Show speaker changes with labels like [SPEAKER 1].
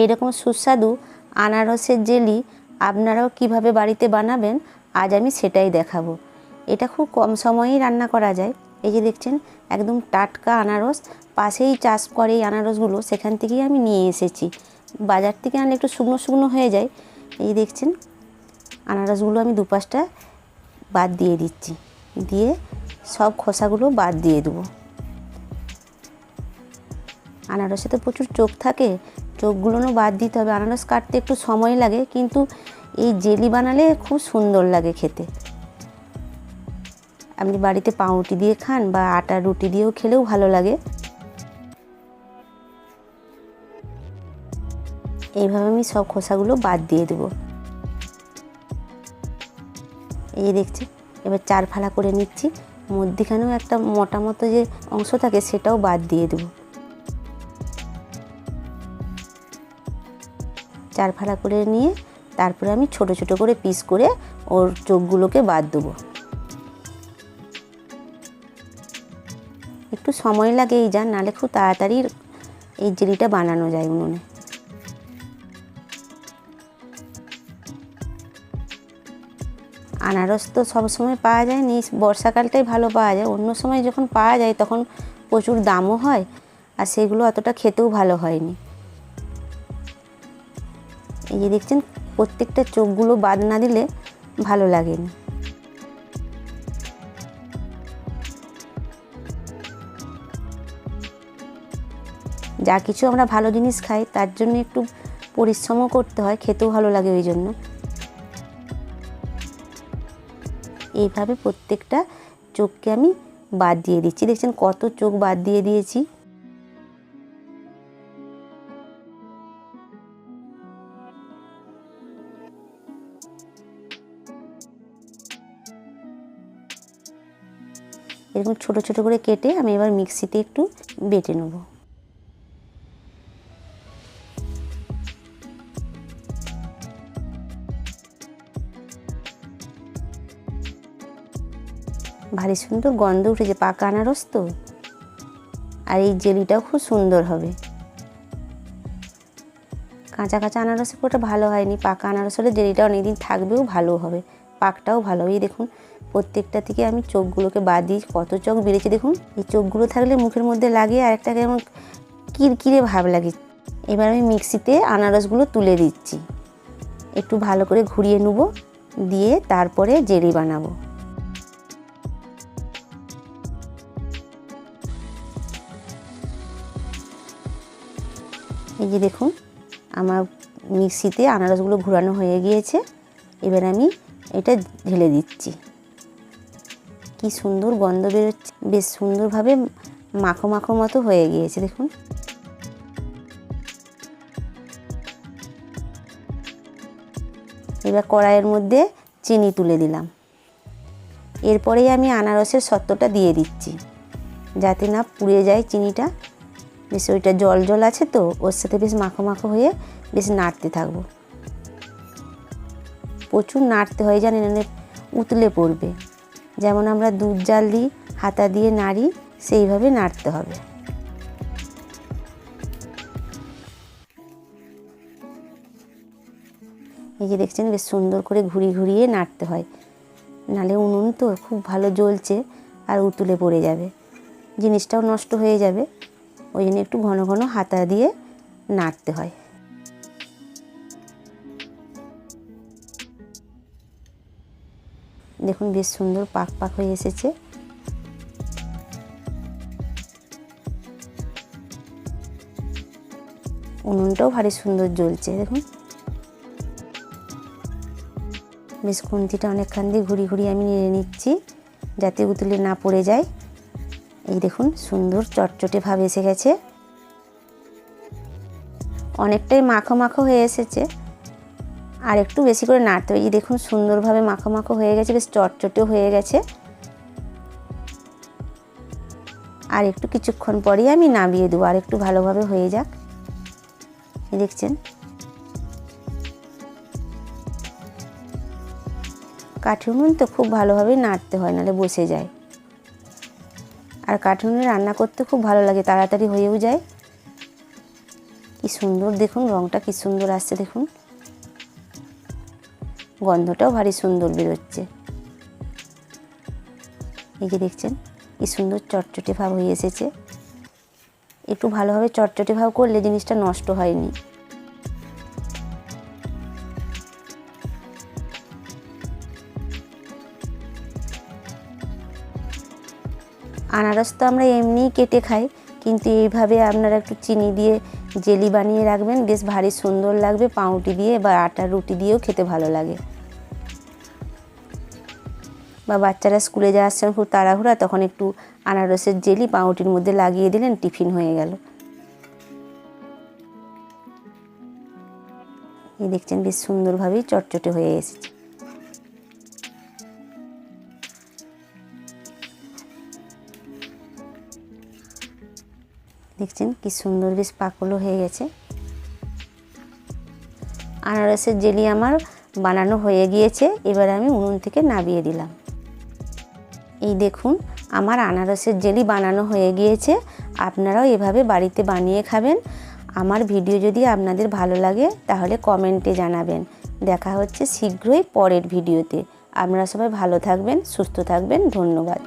[SPEAKER 1] এইরকম সুস্বাদু আনারসের জেলি আপনারাও কীভাবে বাড়িতে বানাবেন, আজ আমি সেটাই দেখাবো। এটা খুব কম সময়েই রান্না করা যায়। এই যে দেখছেন, একদম টাটকা আনারস, পাশেই চাষ করে এই আনারসগুলো সেখান থেকেই আমি নিয়ে এসেছি। বাজার থেকে আনলে একটু শুকনো শুকনো হয়ে যায়। এই দেখছেন, আনারসগুলো আমি দুপাশটা বাদ দিয়ে দিচ্ছি। দিয়ে সব খোসাগুলো বাদ দিয়ে দেবো। আনারসে তো প্রচুর চোখ থাকে চোখগুলোও বাদ দিতে হবে। আনারস কাটতে একটু সময় লাগে, কিন্তু এই জেলি বানালে খুব সুন্দর লাগে খেতে। আপনি বাড়িতে পাউরুটি দিয়ে খান বা আটা রুটি দিয়েও খেলেও ভালো লাগে। এইভাবে আমি সব খোসাগুলো বাদ দিয়ে দেবো। এই দেখছি, এবার চার ফালা করে নিচ্ছি। মধ্যিখানেও একটা মোটা মতো যে অংশ থাকে, সেটাও বাদ দিয়ে দেবো। চার ফালা করে নিয়ে তারপরে আমি ছোট ছোট করে পিস করে ওর চোখগুলোকে বাদ দেবো। একটু সময় লাগে এই যা নালে খুব তাড়াতাড়ি এই জেলিটা বানানো যায় উনুনে। আনারস তো সবসময় পাওয়া যায় নি বর্ষাকালটাই ভালো পাওয়া যায়। অন্য সময় যখন পাওয়া যায় তখন প্রচুর দামও হয়, আর সেগুলো অতটা খেতেও ভালো হয়নি। এই যে দেখছেন, প্রত্যেকটা চোখগুলো বাদ না দিলে ভালো লাগেনি। যা কিছু আমরা ভালো জিনিস খাই, তার জন্য একটু পরিশ্রমও করতে হয়, খেতেও ভালো লাগে ওই জন্য। এইভাবে প্রত্যেকটা চোখকে আমি বাদ দিয়ে দিচ্ছি। দেখছেন কত চোখ বাদ দিয়ে দিয়েছি। এরকম ছোট ছোট করে কেটে আমি এবার মিক্সিতে একটু বেটে নেব। ভারী সুন্দর গন্ধ উঠেছে, পাকা আনারস তো। আর এই জেলিটাও খুব সুন্দর হবে। কাঁচা কাঁচা আনারসের পুরোটা ভালো হয়নি, পাকা আনারস হলে জেলিটা অনেকদিন থাকবেও ভালো হবে, পাকটাও ভালো এই দেখুন প্রত্যেকটা থেকে আমি চোখগুলোকে বাদ দিই কত চোখ বেড়েছে দেখুন। এই চোখগুলো থাকলে মুখের মধ্যে লাগে আর একটা কেমন কিরকিরে ভাব লাগে। এবার আমি মিক্সিতে আনারসগুলো তুলে দিচ্ছি। একটু ভালো করে ঘুরিয়ে নেব, দিয়ে তারপরে জেলি বানাবো। এই যে দেখুন, আমার মিক্সিতে আনারসগুলো ঘোরানো হয়ে গিয়েছে। এবার আমি এটা ঢেলে দিচ্ছি। কি সুন্দর গন্ধ বেরোচ্ছে। বেশ সুন্দরভাবে মাখো মাখো মতো হয়ে গিয়েছে, দেখুন। এবার কড়াইয়ের মধ্যে চিনি তুলে দিলাম। এরপরেই আমি আনারসের সত্ত্বটা দিয়ে দিচ্ছি, যাতে না পুড়ে যায় চিনিটা। বেশ ওইটা জল জল আছে তো, ওর সাথে বেশ মাখো মাখো হয়ে বেশ নাড়তে থাকব। প্রচুর নাড়তে হয় জানেন নাহলে উতলে পড়বে। যেমন আমরা দুধ জাল দিই, হাতা দিয়ে নাড়ি, সেইভাবে নাড়তে হবে। এই যে দেখছেন, বেশ সুন্দর করে ঘুরিয়ে ঘুরিয়ে নাড়তে হয়। নালে উনুন তো খুব ভালো জ্বলছে আর উতুলে পড়ে যাবে। জিনিসটাও নষ্ট হয়ে যাবে। ওই জন্য একটু ঘন ঘন হাতা দিয়ে নাড়তে হয়। দেখুন বেশ সুন্দর পাক পাক হয়ে এসেছে। উনুনটাও ভারী সুন্দর জ্বলছে, দেখুন। বেশ খুন্তিটা অনেকক্ষণ দিয়ে ঘুরি ঘুরি আমি নিয়ে নিচ্ছি, যাতে উতলে না পড়ে যায়। এই দেখুন, সুন্দর চটচটে ভাব এসে গেছে। অনেকটাই মাখো মাখো হয়ে এসেছে। আর একটু বেশি করে নাড়তে হবে। এই দেখুন সুন্দরভাবে মাখো মাখো হয়ে গেছে, বেশ চটচটেও হয়ে গেছে। আর একটু কিছুক্ষণ পরেই আমি নামিয়ে দেবো, আর একটু ভালোভাবে হয়ে যাক। দেখছেন? কাঠি উনুন তো খুব ভালোভাবে নাড়তে হয়, নাহলে বসে যায়। আর কাঠি উনুনে রান্না করতে খুব ভালো লাগে, তাড়াতাড়ি হয়েও যায়। কি সুন্দর, দেখুন রঙটা কি সুন্দর আসছে, দেখুন। গন্ধটাও ভারী সুন্দর বেরোচ্ছে। এই যে দেখছেন, কি সুন্দর চটচটে ভাব হয়ে এসেছে। একটু ভালোভাবে চটচটে ভাব করলে জিনিসটা নষ্ট হয়নি। আনারস তো আমরা এমনিই কেটে খাই, কিন্তু এইভাবে আপনারা একটু চিনি দিয়ে জেলি বানিয়ে রাখবেন, বেশ ভারী সুন্দর লাগবে পাউটি দিয়ে বা আটার রুটি দিয়েও খেতে ভালো লাগে। বা বাচ্চারা স্কুলে যাওয়ার সময় খুব তাড়াহুড়া, তখন একটু আনারসের জেলি পাউরুটির মধ্যে লাগিয়ে দিলেন, টিফিন হয়ে গেল। এই দেখছেন বেশ সুন্দরভাবেই চটচটে হয়ে এসেছে। দেখছেন কি সুন্দর বেশ পাকলো হয়ে গেছে। আনারসের জেলি আমার বানানো হয়ে গিয়েছে, এবার আমি উনুন থেকে নামিয়ে দিলাম। এই দেখুন, আমার আনারসের জেলি বানানো হয়ে গিয়েছে। আপনারাও এভাবে বাড়িতে বানিয়ে খাবেন। আমার ভিডিও যদি আপনাদের ভালো লাগে, তাহলে কমেন্টে জানাবেন। দেখা হচ্ছে শীঘ্রই পরের ভিডিওতে। আপনারা সবাই ভালো থাকবেন, সুস্থ থাকবেন। ধন্যবাদ।